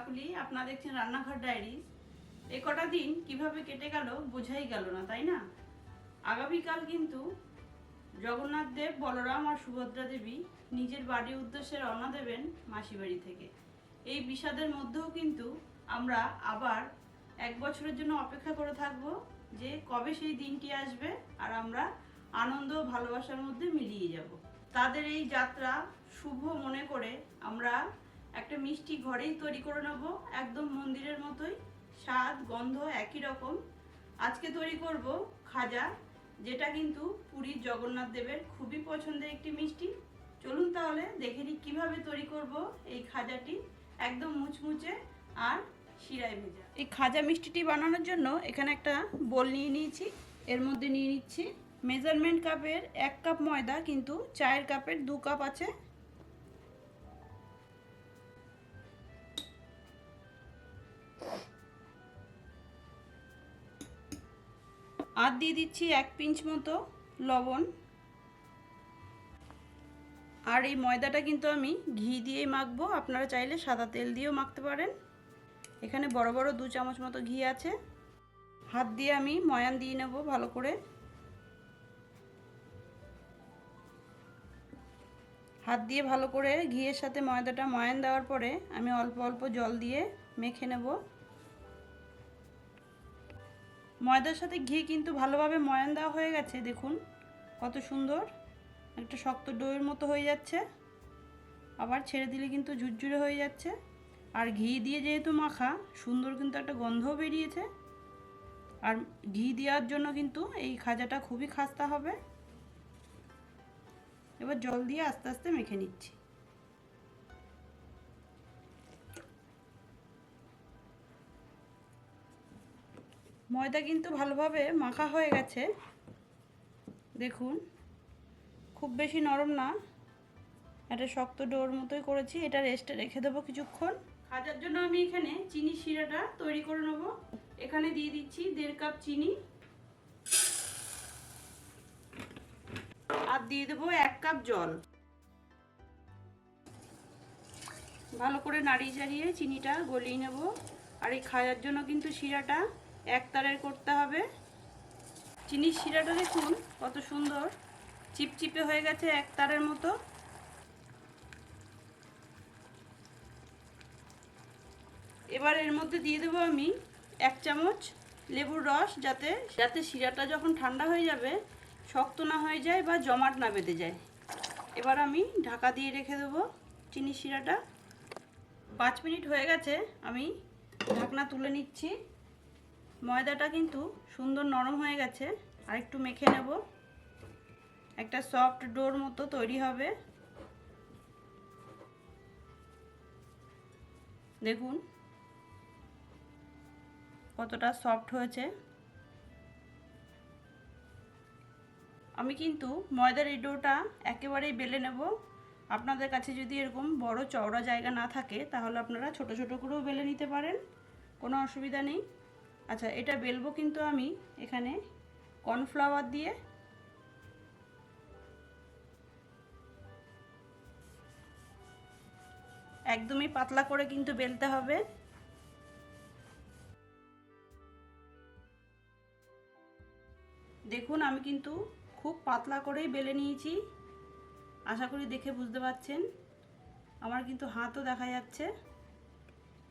কাকুলি, আপনারা দেখছেন রান্নাঘর ডায়েরিজ এ কটা দিন কীভাবে কেটে গেল বোঝাই গেল না, তাই না? আগামীকাল কিন্তু জগন্নাথ দেব, বলরাম আর সুভদ্রা দেবী নিজের বাড়ির উদ্দেশ্যে রওনা দেবেন মাসি বাড়ি থেকে। এই বিষাদের মধ্যেও কিন্তু আমরা আবার এক বছরের জন্য অপেক্ষা করে থাকব যে কবে সেই দিনটি আসবে আর আমরা আনন্দ ভালোবাসার মধ্যে মিলিয়ে যাব। তাদের এই যাত্রা শুভ মনে করে আমরা একটা মিষ্টি ঘরেই তৈরি করে নেব। একদম মন্দিরের মতোই। স্বাদ, গন্ধ একই রকম। আজকে তৈরি করব খাজা, যেটা কিন্তু পুরীর জগন্নাথ দেবের খুবই পছন্দের একটি মিষ্টি। চলুন তাহলে দেখে নিই কীভাবে তৈরি করব এই খাজাটি। একদম মুচমুচে আর শিরায় ভেজা। এই খাজা মিষ্টিটি বানানোর জন্য এখানে একটা বোল নিয়ে নিয়েছি। এর মধ্যে নিয়ে নিচ্ছি মেজারমেন্ট কাপের এক কাপ ময়দা, কিন্তু চায়ের কাপের দু কাপ আছে। আর দিয়ে দিচ্ছি এক পিঞ্চ মতো লবণ। আর এই ময়দাটা কিন্তু আমি ঘি দিয়েই মাখবো। আপনারা চাইলে সাদা তেল দিয়েও মাখতে পারেন। এখানে বড় বড় দু চামচ মতো ঘি আছে। হাত দিয়ে আমি ময়ান দিয়ে নেব ভালো করে। হাত দিয়ে ভালো করে ঘিয়ের সাথে ময়দাটা ময়ান দেওয়ার পরে আমি অল্প অল্প জল দিয়ে মেখে নেব। ময়দার সাথে ঘি কিন্তু ভালোভাবে ময়ান দেওয়া হয়ে গেছে, দেখুন। কত সুন্দর। একটা শক্ত ডোয়ের মতো হয়ে যাচ্ছে। আবার ছেড়ে দিলে কিন্তু ঝুরঝুরে হয়ে যাচ্ছে। আর ঘি দিয়ে যেহেতু মাখা, সুন্দর কিন্তু একটা গন্ধও বেরিয়েছে। আর ঘি দেওয়ার জন্য কিন্তু এই খাজাটা খুবই খাস্তা হবে। এবার জল দিয়ে আস্তে আস্তে মেখে নিচ্ছি। ময়দা কিন্তু ভালোভাবে মাখা হয়ে গেছে। দেখুন, খুব বেশি নরম না। একটা শক্ত ডোর মতোই করেছি, এটা রেস্টে রেখে দেবো কিছুক্ষণ। খাজার জন্য আমি এখানে চিনি শিরাটা তৈরি করে নেব। এখানে দিয়ে দিচ্ছি দেড় কাপ চিনি। আর দিয়ে দেবো এক কাপ জল। ভালো করে নাড়িয়ে চাড়িয়ে চিনিটা গলিয়ে নেব। আর এই খাজার জন্য কিন্তু শিরাটা এক তারের করতে হবে। চিনির শিরাটা দেখুন কত সুন্দর। চিপচিপে হয়ে গেছে এক তারের মতো। এবার এর মধ্যে দিয়ে দেবো আমি এক চামচ লেবুর রস, যাতে যাতে শিরাটা যখন ঠান্ডা হয়ে যাবে, শক্ত না হয়ে যায় বা জমাট না বেঁধে যায়। এবার আমি ঢাকা দিয়ে রেখে দেবো চিনি শিরাটা। পাঁচ মিনিট হয়ে গেছে, আমি ঢাকনা তুলে নিচ্ছি। ময়দাটা কিন্তু সুন্দর নরম হয়ে গেছে। আর একটু মেখে নেব। একটা সফট ডোর মতো তৈরি হবে। দেখুন কতটা সফট হয়েছে। আমি কিন্তু ময়দার এই ডোটা একেবারেই বেলে নেব। আপনাদের কাছে যদি এরকম বড় চওড়া জায়গা না থাকে, তাহলে আপনারা ছোট ছোট করেও বেলে নিতে পারেন। কোনো অসুবিধা নেই। আচ্ছা এটা বেলবো কিন্তু আমি এখানে কর্নফ্লাওয়ার দিয়ে। একদমই পাতলা করে কিন্তু বেলতে হবে। দেখুন, আমি কিন্তু খুব পাতলা করেই বেলে নিয়েছি। আশা করি দেখে বুঝতে পারছেন। আমার কিন্তু হাতও দেখা যাচ্ছে।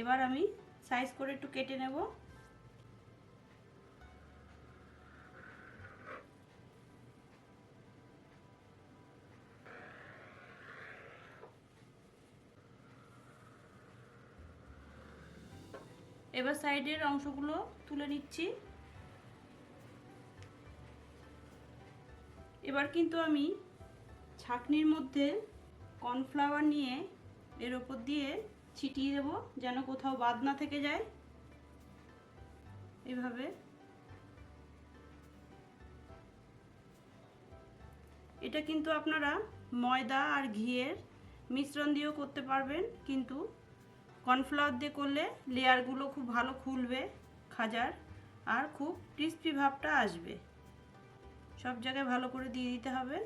এবার আমি সাইজ করে একটু কেটে নেব। এবার সাইডের অংশগুলো তুলে নিচ্ছি। এবার কিন্তু আমি ছাকনির মধ্যে কর্নফ্লাওয়ার নিয়ে এর ওপর দিয়ে ছিটিয়ে দেব যেন কোথাও বাদ না থেকে যায়। এভাবে। এটা কিন্তু আপনারা ময়দা আর ঘিয়ের মিশ্রণ দিয়েও করতে পারবেন, কিন্তু কর্নফ্লাওয়ার দিয়ে করলে লেয়ারগুলো খুব ভালো খুলবে খাজার আর খুব ক্রিস্পি ভাবটা আসবে। সব জায়গায় ভালো করে দিয়ে দিতে হবে।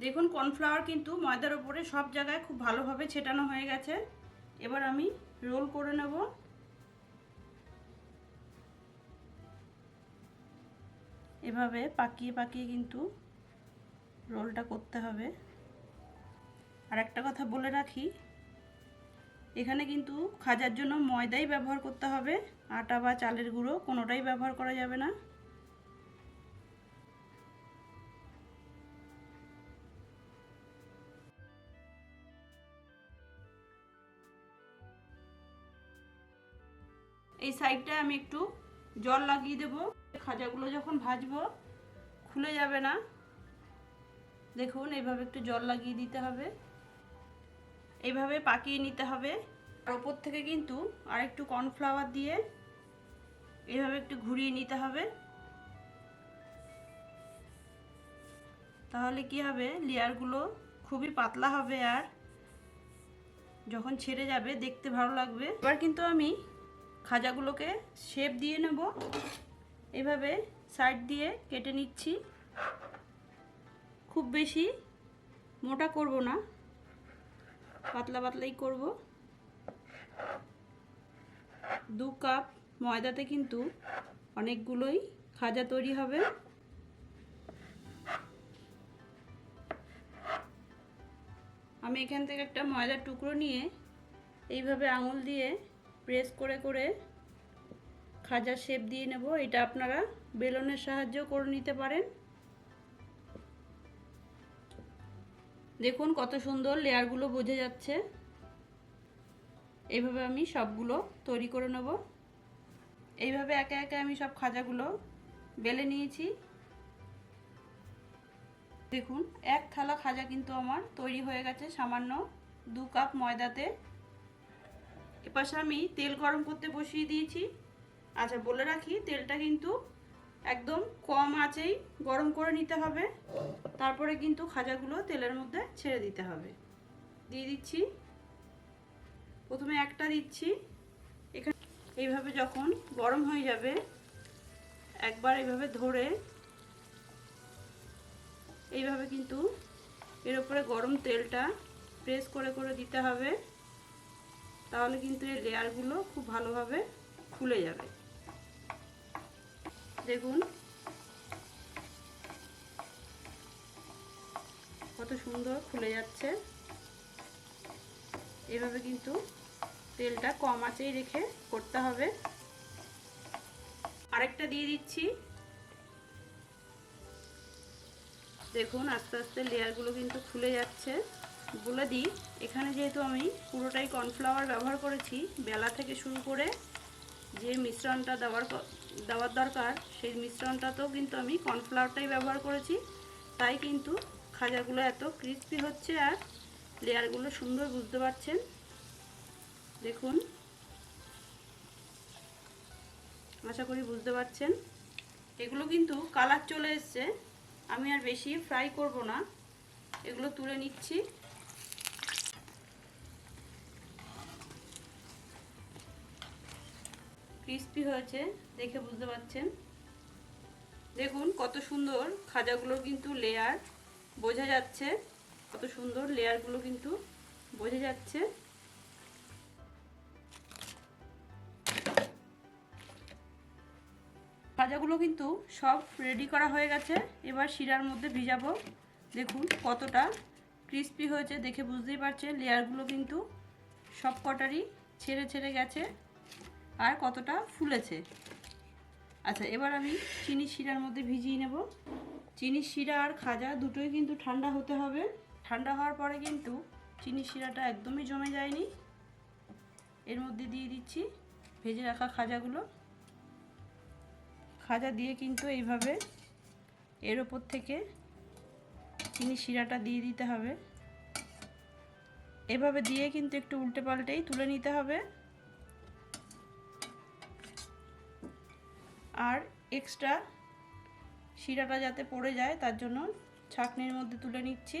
দেখুন কর্নফ্লাওয়ার কিন্তু ময়দার ওপরে সব জায়গায় খুব ভালোভাবে ছেটানো হয়ে গেছে। এবার আমি রোল করে নেব। এভাবে পাকিয়ে পাকিয়ে কিন্তু রোলটা করতে হবে। আর একটা কথা বলে রাখি এখানে কিন্তু খাজার জন্য ময়দাই ব্যবহার করতে হবে। আটা বা চালের গুঁড়ো কোনোটাই ব্যবহার করা যাবে না। এই সাইডটায় আমি একটু জল লাগিয়ে দেব। খাজাগুলো যখন ভাজবো, খুলে যাবে না। দেখুন এইভাবে একটু জল লাগিয়ে দিতে হবে। এইভাবে পাকিয়ে নিতে হবে। ওপর থেকে কিন্তু আর একটু কর্নফ্লাওয়ার দিয়ে এইভাবে একটু ঘুরিয়ে নিতে হবে। তাহলে কি হবে? লেয়ারগুলো খুবই পাতলা হবে আর যখন ছেড়ে যাবে দেখতে ভালো লাগবে। এবার কিন্তু আমি খাজাগুলোকে শেপ দিয়ে নেব। এভাবে সাইড দিয়ে কেটে নিচ্ছি। খুব বেশি মোটা করব না। পাতলা পাতলাই করব। দু কাপ ময়দাতে কিন্তু অনেকগুলোই খাজা তৈরি হবে। আমি এখান থেকে একটা ময়দার টুকরো নিয়ে এইভাবে আঙুল দিয়ে প্রেস করে করে খাজার শেপ দিয়ে নেব। এটা আপনারা বেলনের সাহায্যেও করে নিতে পারেন। দেখুন কত সুন্দর লেয়ারগুলো বোঝা যাচ্ছে। এইভাবে আমি সবগুলো তৈরি করে নেব। এইভাবে একে একে আমি সব খাজাগুলো বেলে নিয়েছি। দেখুন, এক থালা খাজা কিন্তু আমার তৈরি হয়ে গেছে সামান্য দু কাপ ময়দাতে। এপাশে আমি তেল গরম করতে বসিয়ে দিয়েছি। আচ্ছা বলে রাখি, তেলটা কিন্তু একদম কম আঁচেই গরম করে নিতে হবে। তারপরে কিন্তু খাজাগুলো তেলের মধ্যে ছেড়ে দিতে হবে। দিয়ে দিচ্ছি। প্রথমে একটা দিচ্ছি। এখানে এইভাবে যখন গরম হয়ে যাবে, একবার এইভাবে ধরে এইভাবে কিন্তু এর উপরে গরম তেলটা প্রেস করে করে দিতে হবে। তাহলে কিন্তু এই লেয়ারগুলো খুব ভালোভাবে খুলে যাবে। দেখুন। কত সুন্দর খুলে যাচ্ছে। এভাবে কিন্তু তেলটা কম আঁচেই রেখে করতে হবে। আরেকটা দিয়ে দিচ্ছি। দেখুন, আস্তে আস্তে লেয়ারগুলো কিন্তু খুলে যাচ্ছে। বলে দিই, এখানে যেহেতু আমি পুরোটাই কর্নফ্লাওয়ার ব্যবহার করেছি, বেলা থেকে শুরু করে যে মিশ্রণটা দেওয়ার দেওয়ার দরকার। সেই মিশ্রণটাতেও কিন্তু আমি কর্নফ্লাওয়ারটাই ব্যবহার করেছি। তাই কিন্তু খাজাগুলো এত ক্রিস্পি হচ্ছে আর লেয়ারগুলো সুন্দর বুঝতে পারছেন। দেখুন। আশা করি বুঝতে পারছেন। এগুলো কিন্তু কালার চলে এসছে। আমি আর বেশি ফ্রাই করব না। এগুলো তুলে নিচ্ছি। ক্রিস্পি হয়েছে, দেখে বুঝতে পারছেন? দেখুন কত সুন্দর খাজাগুলো কিন্তু লেয়ার বোঝা যাচ্ছে। কত সুন্দর লেয়ারগুলো কিন্তু বোঝা যাচ্ছে। ভাজাগুলো কিন্তু সব রেডি করা হয়ে গেছে। এবার শিরার মধ্যে ভিজাবো। দেখুন কতটা ক্রিস্পি হয়েছে, দেখে বুঝতেই পারছেন। লেয়ারগুলো কিন্তু সব কটারই ছেড়ে ছেড়ে গেছে। আর কতটা ফুলেছে? আচ্ছা এবার আমি চিনি শিরার মধ্যে ভিজিয়ে নেব। চিনি শিরা আর খাজা দুটোই কিন্তু ঠান্ডা হতে হবে। ঠান্ডা হওয়ার পরে কিন্তু চিনি শিরাটা একদমই জমে যায়নি। এর মধ্যে দিয়ে দিচ্ছি ভেজে রাখা খাজাগুলো। খাজা দিয়ে কিন্তু এইভাবে এর ওপর থেকে চিনি শিরাটা দিয়ে দিতে হবে। এভাবে দিয়ে কিন্তু একটু উল্টে পাল্টেই তুলে নিতে হবে। আর এক্সট্রা শিরাটা যাতে পড়ে যায়, তার জন্য ছাকনির মধ্যে তুলে নিচ্ছি।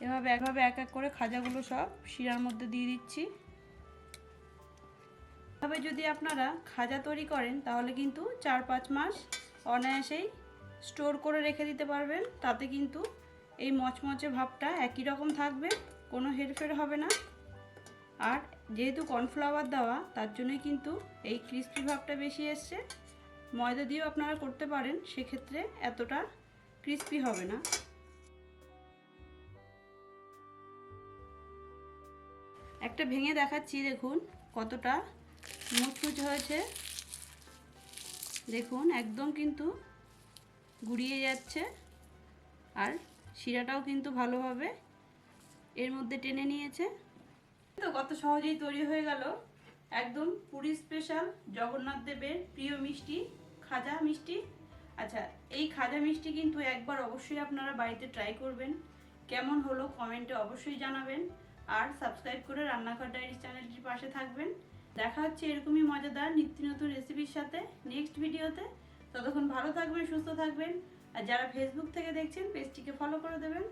এভাবে একভাবে এক এক করে খাজাগুলো সব শিরার মধ্যে দিয়ে দিচ্ছি। এভাবে যদি আপনারা খাজা তৈরি করেন, তাহলে কিন্তু চার পাঁচ মাস অনায়াসেই স্টোর করে রেখে দিতে পারবেন। তাতে কিন্তু এই মচমচে ভাবটা একই রকম থাকবে, কোনো হেরফের হবে না। আর যেহেতু কর্নফ্লাওয়ার দেওয়া, তার জন্যই কিন্তু এই ক্রিস্পি ভাবটা বেশি এসছে। ময়দা দিয়েও আপনারা করতে পারেন, সেক্ষেত্রে এতটা ক্রিস্পি হবে না। একটা ভেঙে দেখাচ্ছি, দেখুন কতটা মুচমুচ হয়েছে। দেখুন, একদম কিন্তু গুড়িয়ে যাচ্ছে আর শিরাটাও কিন্তু ভালোভাবে এর মধ্যে টেনে নিয়েছে। তো কত সহজেই তৈরি হয়ে গেল। একদম পুরী স্পেশাল জগন্নাথ দেবের প্রিয় মিষ্টি, খাজা মিষ্টি। আচ্ছা এই খাজা মিষ্টি কিন্তু একবার অবশ্যই আপনারা বাড়িতে ট্রাই করবেন। কেমন হলো কমেন্টে অবশ্যই জানাবেন। আর সাবস্ক্রাইব করে রান্নাঘর ডায়েরি চ্যানেলটির পাশে থাকবেন। দেখা হচ্ছে এরকমই মজাদার নিত্য নতুন রেসিপির সাথে নেক্সট ভিডিওতে ততক্ষণ ভালো থাকবেন, সুস্থ থাকবেন। আর যারা ফেসবুক থেকে দেখছেন পেজটিকে ফলো করে দেবেন।